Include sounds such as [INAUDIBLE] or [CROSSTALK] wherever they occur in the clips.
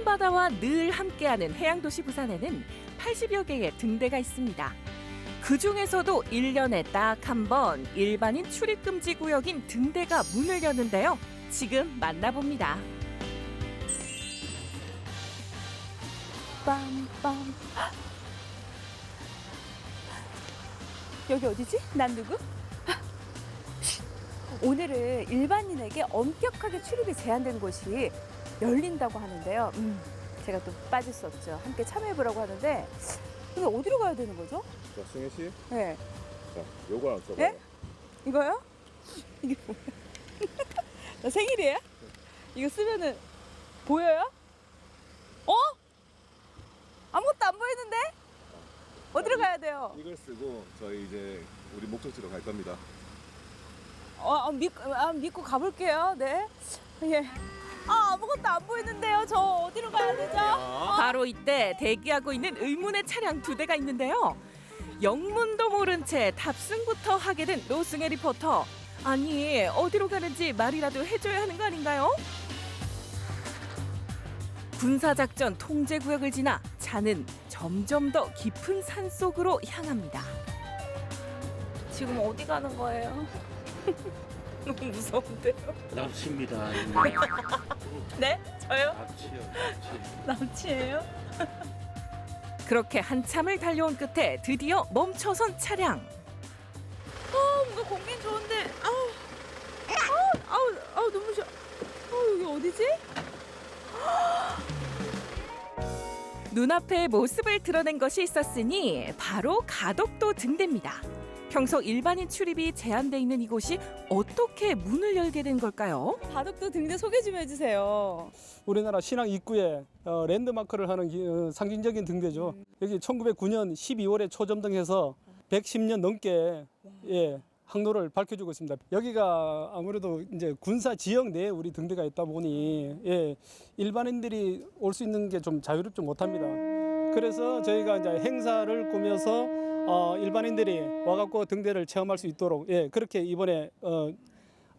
푸른 바다와 늘 함께하는 해양도시 부산에는 80여 개의 등대가 있습니다. 그 중에서도 1년에 딱 한 번 일반인 출입 금지 구역인 등대가 문을 여는데요. 지금 만나봅니다. 빰빰. 여기 어디지? 난 누구? 오늘은 일반인에게 엄격하게 출입이 제한된 곳이 열린다고 하는데요. 음, 제가 또 빠질 수 없죠. 함께 참여해보라고 하는데 근데 어디로 가야 되는 거죠? 자, 승혜 씨, 네, 자, 요거 안 써봐요. 네? 이거요? 이게 뭐야? [LAUGHS] 나 생일이에요? 이거 쓰면은 보여요? 어? 아무것도 안 보이는데? 어디로 가야 돼요? 이걸 쓰고 저희 이제 우리 목적지로 갈 겁니다. 어, 아, 믿고, 아, 믿고 가볼게요. 네. 예. 아, 아무것도 안 보이는데요. 저 어디로 가야 되죠? 바로 이때 대기하고 있는 의문의 차량 두 대가 있는데요. 영문도 모른 채 탑승부터 하게 된 노승혜 리포터. 아니 어디로 가는지 말이라도 해줘야 하는 거 아닌가요? 군사작전 통제구역을 지나 차는 점점 더 깊은 산 속으로 향합니다. 지금 어디 가는 거예요? 너무 무서운데요? 남습니다. [LAUGHS] 네? 저요? 남치요, 남치. 남치예요? [LAUGHS] 그렇게 한참을 달려온 끝에 드디어 멈춰선 차량. 어, 뭔가 공기는 좋은데, 아우, 아우, 아우, 아우, 너무 싫어. 어, 여기 어디지? [GASPS] 눈앞에 모습을 드러낸 것이 있었으니 바로 가덕도 등대입니다. 평소 일반인 출입이 제한돼 있는 이곳이 어떻게 문을 열게 된 걸까요? 바둑도 등대 소개 좀 해주세요. 우리나라 신앙 입구에 어, 랜드마크를 하는 기- 어, 상징적인 등대죠. 여기 1909년 12월에 초점등해서 110년 넘게 예, 항로를 밝혀주고 있습니다. 여기가 아무래도 이제 군사 지역 내에 우리 등대가 있다 보니 예, 일반인들이 올 수 있는 게 좀 자유롭지 못합니다. 그래서 저희가 이제 행사를 꾸며서 어, 일반인들이 와갖고 등대를 체험할 수 있도록 예, 그렇게 이번에 어,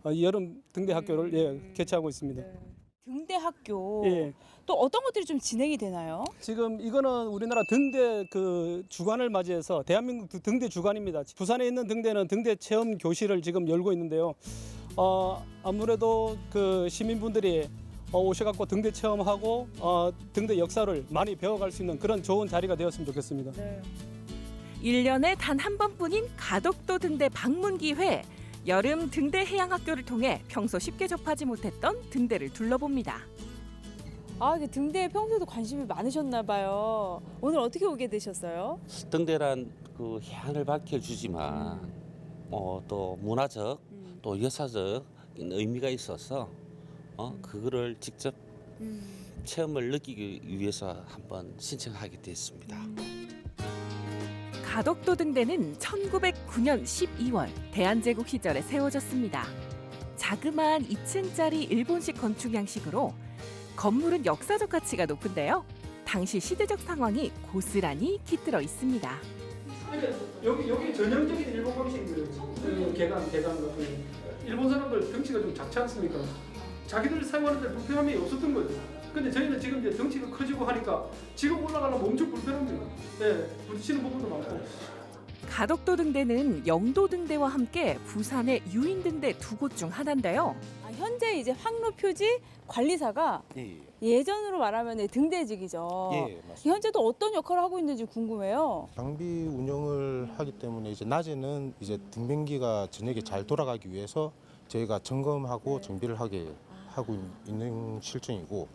어, 여름 등대 학교를 예, 개최하고 있습니다. 등대 학교. 예. 또 어떤 것들이 좀 진행이 되나요? 지금 이거는 우리나라 등대 그 주간을 맞이해서 대한민국 그 등대 주간입니다. 부산에 있는 등대는 등대 체험 교실을 지금 열고 있는데요. 어, 아무래도 그 시민분들이 어, 오셔갖고 등대 체험하고 어, 등대 역사를 많이 배워갈 수 있는 그런 좋은 자리가 되었으면 좋겠습니다. 일년에 단 한 번뿐인 가덕도 등대 방문 기회. 여름 등대 해양학교를 통해 평소 쉽게 접하지 못했던 등대를 둘러봅니다. 아, 이게 등대에 평소에도 관심이 많으셨나 봐요. 오늘 어떻게 오게 되셨어요? 등대란 그 해안을 밝혀주지만 어, 또 문화적 또 역사적 의미가 있어서 어, 그거를 직접 체험을 느끼기 위해서 한번 신청하게 됐습니다. 가덕도 등대는 1909년 12월 대한제국 시절에 세워졌습니다. 자그마한 2층짜리 일본식 건축 양식으로 건물은 역사적 가치가 높은데요. 당시 시대적 상황이 고스란히 깃들어 있습니다. 여기 여기 전형적인 일본 방식이에요. 개간 개간 같은 일본 사람들 덩치가 좀 작지 않습니까? 자기들 사용하는데 불편함이 없었던 거죠. 근데 저희는 지금 이제 덩치가 커지고 하니까 지금 올라가려면 엄청 불편합니다. 네, 부딪히는 부분도 많고. 가덕도 등대는 영도 등대와 함께 부산의 유인 등대 두 곳 중 하나인데요. 아, 현재 이제 항로 표지 관리사가 예, 예전으로 말하면 등대직이죠. 예, 맞습니다. 현재도 어떤 역할을 하고 있는지 궁금해요. 장비 운영을 하기 때문에 이제 낮에는 이제 등변기가 저녁에 잘 돌아가기 위해서 저희가 점검하고 정비를 하게 하고 있- 있는 실정이고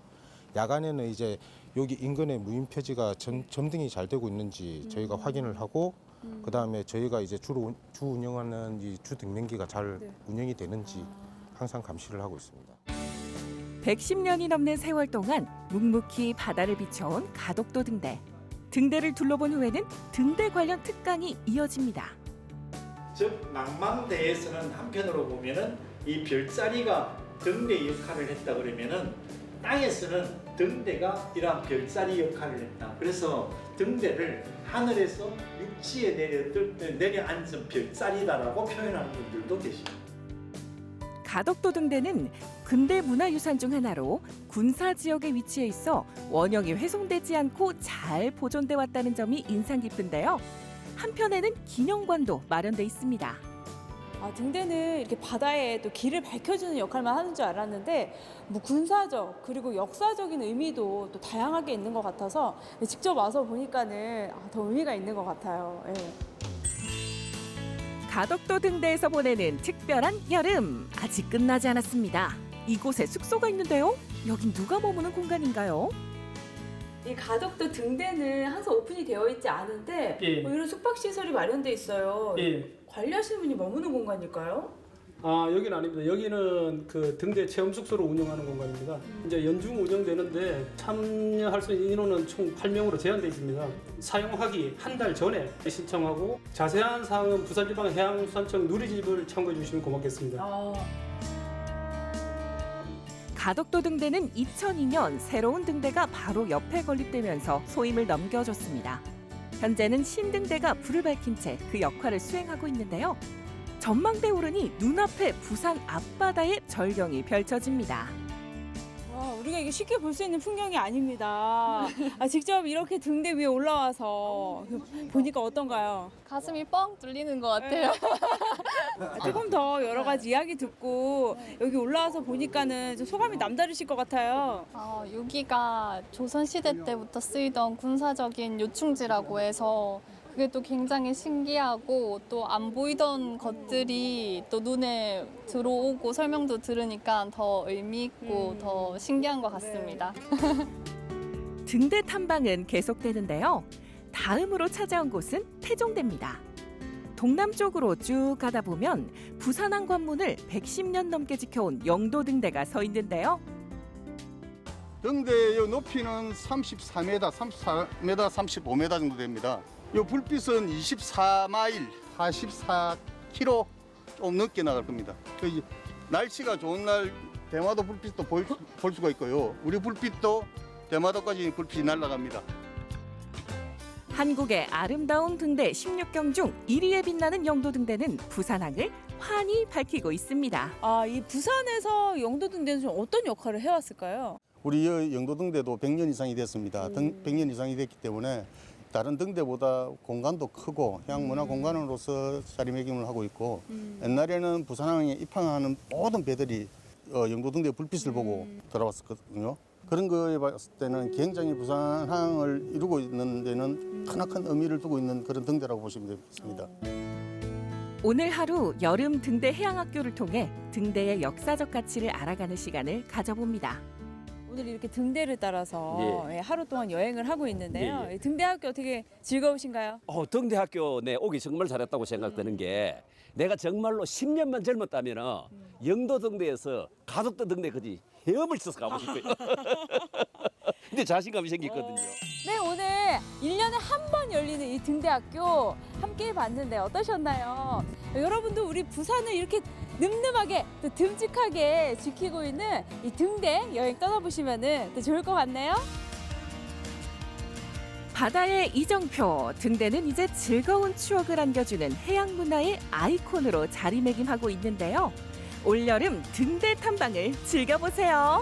야간에는 이제 여기 인근에 무인 표지가 점, 점등이 잘 되고 있는지 저희가 확인을 하고 그 다음에 저희가 이제 주로 운- 주 운영하는 이 주 등변기가 잘 네. 운영이 되는지 항상 감시를 하고 있습니다. 110년이 넘는 세월 동안 묵묵히 바다를 비춰온 가덕도 등대. 등대를 둘러본 후에는 등대 관련 특강이 이어집니다. 즉 낭만대에서는 한편으로 보면은 이 별자리가 등대 역할을 했다 그러면은 땅에서는 등대가 이러한 별자리 역할을 했다. 그래서 등대를 하늘에서 육지에 내려 내려앉은 별자리다라고 표현하는 분들도 계십니다. 가덕도 등대는 근대 문화유산 중 하나로 군사 지역에 위치해 있어 원형이 훼손되지 않고 잘 보존돼 왔다는 점이 인상 깊은데요. 한편에는 기념관도 마련돼 있습니다. 아, 등대는 이렇게 바다에 또 길을 밝혀주는 역할만 하는 줄 알았는데 뭐 군사적 그리고 역사적인 의미도 또 다양하게 있는 것 같아서 직접 와서 보니까는 아, 더 의미가 있는 것 같아요. 예. 가덕도 등대에서 보내는 특별한 여름 아직 끝나지 않았습니다. 이곳에 숙소가 있는데요. 여긴 누가 머무는 공간인가요? 이 가덕도 등대는 항상 오픈이 되어 있지 않은데 예. 뭐 이런 숙박 시설이 마련돼 있어요. 예. 관리하시는 분이 머무는 공간일까요? 아 여기는 아닙니다. 여기는 그 등대 체험 숙소로 운영하는 공간입니다. 이제 연중 운영되는데 참여할 수 있는 인원은 총 8명으로 제한되어 있습니다. 사용하기 한 달 전에 신청하고 자세한 사항은 부산지방 해양수산청 누리집을 참고해 주시면 고맙겠습니다. 아, 가덕도 등대는 2002년 새로운 등대가 바로 옆에 건립되면서 소임을 넘겨줬습니다. 현재는 신등대가 불을 밝힌 채 그 역할을 수행하고 있는데요. 전망대 오르니 눈앞에 부산 앞바다의 절경이 펼쳐집니다. 와, 우리가 이게 쉽게 볼 수 있는 풍경이 아닙니다. 아, 직접 이렇게 등대 위에 올라와서 보니까 어떤가요? 가슴이 뻥 뚫리는 것 같아요. 아, 조금 더 여러 가지 이야기 듣고 여기 올라와서 보니까는 좀 소감이 남다르실 것 같아요. 어, 여기가 조선시대 때부터 쓰이던 군사적인 요충지라고 해서 그게 또 굉장히 신기하고 또 안 보이던 것들이 또 눈에 들어오고 설명도 들으니까 더 의미 있고 음. 더 신기한 것 같습니다. [LAUGHS] 등대 탐방은 계속되는데요. 다음으로 찾아온 곳은 태종대입니다. 동남쪽으로 쭉 가다 보면 부산항 관문을 110년 넘게 지켜온 영도 등대가 서 있는데요. 등대의 높이는 34m, 34m, 35m 정도 됩니다. 이 불빛은 24마일, 44km 좀 넘게 나갈 겁니다. 그이 날씨가 좋은 날 대마도 불빛도 볼, 볼 수가 있고요. 우리 불빛도 대마도까지 불빛이 날아갑니다. 한국의 아름다운 등대 16경 중 1위에 빛나는 영도 등대는 부산항을 환히 밝히고 있습니다. 아, 이 부산에서 영도 등대는 좀 어떤 역할을 해왔을까요? 우리 여- 영도 등대도 100년 이상이 됐습니다. 등, 100년 이상이 됐기 때문에 다른 등대보다 공간도 크고 해양문화 공간으로서 자리매김을 하고 있고 옛날에는 부산항에 입항하는 모든 배들이 어, 영도 등대 불빛을 보고 돌아왔었거든요. 그런 거에 봤을 때는 굉장히 부산항을 이루고 있는 데는 크나큰 의미를 두고 있는 그런 등대라고 보시면 되겠습니다. 오늘 하루 여름 등대 해양학교를 통해 등대의 역사적 가치를 알아가는 시간을 가져봅니다. 오늘 이렇게 등대를 따라서 예, 하루 동안 여행을 하고 있는데요. 이 등대 학교 어떻게 즐거우신가요? 어, 등대학교 내 오기 정말 잘했다고 생각되는 게 내가 정말로 10년만 젊었다면 영도 등대에서 가덕도 등대까지 헤엄을 쳐서 가고 싶어요. [LAUGHS] 근데 자신감이 생겼거든요. 네, 오늘 1년에 한 번 열리는 이 등대학교 함께 봤는데 어떠셨나요? 여러분도 우리 부산을 이렇게 늠름하게 또 듬직하게 지키고 있는 이 등대 여행 떠나보시면 또 좋을 것 같네요. 바다의 이정표 등대는 이제 즐거운 추억을 안겨주는 해양 문화의 아이콘으로 자리매김하고 있는데요. 올여름 등대 탐방을 즐겨보세요.